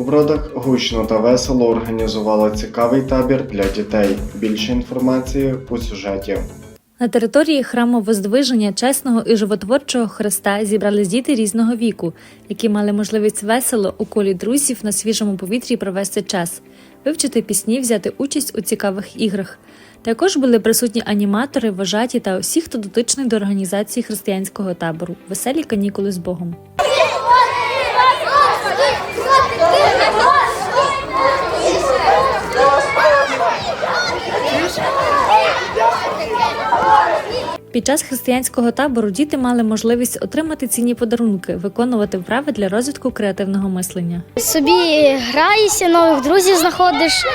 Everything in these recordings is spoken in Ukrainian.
У бродах гучно та весело організували цікавий табір для дітей. Більше інформації у сюжеті. На території храму Воздвиження чесного і животворчого Христа зібрались діти різного віку, які мали можливість весело у колі друзів на свіжому повітрі провести час, вивчити пісні, взяти участь у цікавих іграх. Також були присутні аніматори, вожаті та усі, хто дотичний до організації християнського табору Веселі канікули з Богом. Під час християнського табору діти мали можливість отримати цінні подарунки, виконувати вправи для розвитку креативного мислення. Собі граєшся, нових друзів знаходиш,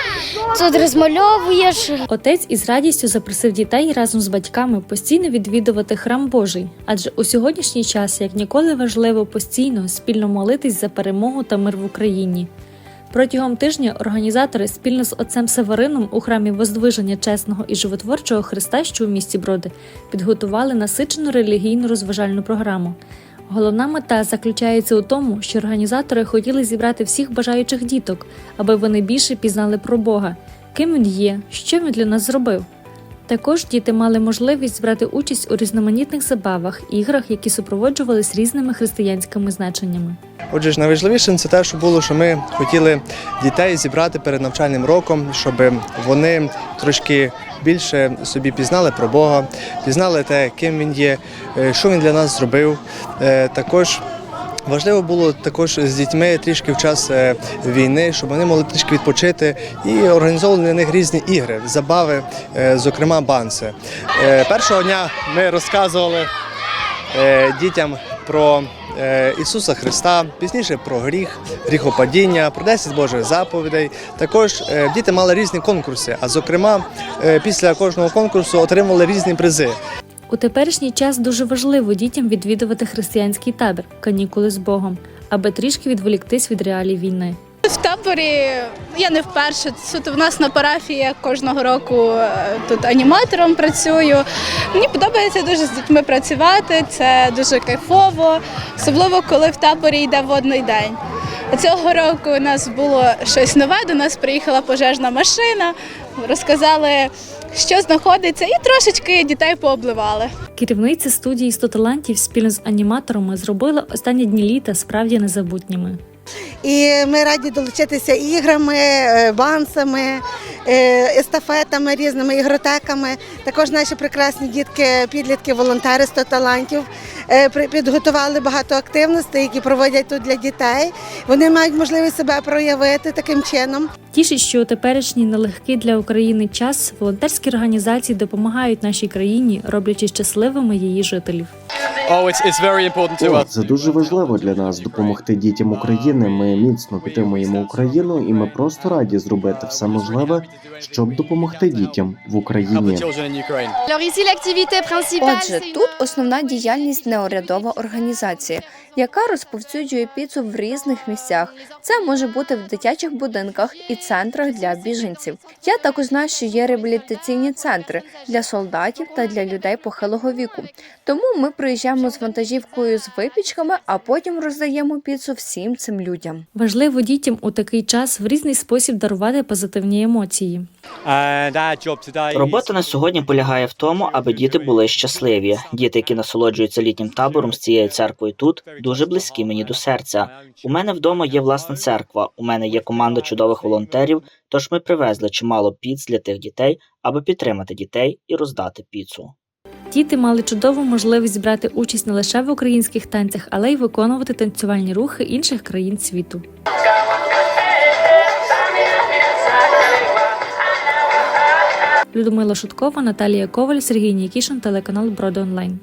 тут розмальовуєш. Отець із радістю запросив дітей разом з батьками постійно відвідувати храм Божий, адже у сьогоднішній час як ніколи важливо постійно спільно молитись за перемогу та мир в Україні. Протягом тижня організатори спільно з отцем Северином у храмі Воздвиження чесного і животворчого Христа, що у місті Броди, підготували насичену релігійну розважальну програму. Головна мета заключається у тому, що організатори хотіли зібрати всіх бажаючих діток, аби вони більше пізнали про Бога, ким він є, що він для нас зробив. Також діти мали можливість брати участь у різноманітних забавах, іграх, які супроводжувались різними християнськими значеннями. Отже ж, найважливішим це те, що було, що ми хотіли дітей зібрати перед навчальним роком, щоб вони трошки більше собі пізнали про Бога, пізнали те, ким він є, е, що він для нас зробив. Е, Також Важливо було також з дітьми трішки в час е, війни, щоб вони могли трішки відпочити і організовували для них різні ігри, забави, е, зокрема банси. Е, Першого дня ми розказували дітям про Ісуса Христа, пізніше про гріх, гріхопадіння, про 10 Божих заповідей. Також діти мали різні конкурси, а зокрема, після кожного конкурсу отримували різні призи. У теперішній час дуже важливо дітям відвідувати християнський табір канікули з Богом, аби трішки відволіктись від реалій війни. В таборі я не вперше. Тут в нас на парафії я кожного року е, тут аніматором працюю. Мені подобається дуже з дітьми працювати, це дуже кайфово, особливо коли в таборі йде водний день. Цього року у нас було щось нове. До нас приїхала пожежна машина, розказали, що знаходиться, і трошечки дітей пообливали. Керівниця студії «100 талантів спільно з аніматорами зробила останні дні літа справді незабутніми. І ми раді долучитися іграми, е, бансами, е, естафетами, різними ігротеками. Також наші прекрасні дітки, підлітки, волонтери 100 талантів підготували багато активностей, які проводять тут для дітей. Вони мають можливість себе проявити таким чином. Тішить, що у теперішній нелегкий для України час волонтерські організації допомагають нашій країні, роблячи щасливими її жителів. Oh, it's, it's very important to О, це дуже важливо для нас допомогти дітям України. Ми міцно підтримуємо Україну, і ми просто раді зробити все можливе, щоб допомогти дітям в Україні. Отже, тут основна діяльність неурядова організація, яка розповсюджує піцу в різних місцях. Це може бути в дитячих будинках і центрах для біженців. Я також знаю, що є реабілітаційні центри для солдатів та для людей похилого віку. Тому ми приїжджаємо з вантажівкою з випічками, а потім роздаємо піцу всім цим людям. Важливо дітям у такий час в різний спосіб дарувати позитивні емоції. Is Робота на сьогодні полягає в тому, аби діти були щасливі. Діти, які насолоджуються літнім табором з цією церквою тут, дуже близькі мені до серця. У мене вдома є власна церква. У мене є команда чудових волонтерів. Тож ми привезли чимало піц для тих дітей, аби підтримати дітей і роздати піцу. Діти мали чудову можливість брати участь не лише в українських танцях, але й виконувати танцювальні рухи інших країн світу. Людмила Шуткова, Наталія Коваль, Сергій Нікішин, телеканал Броди Онлайн.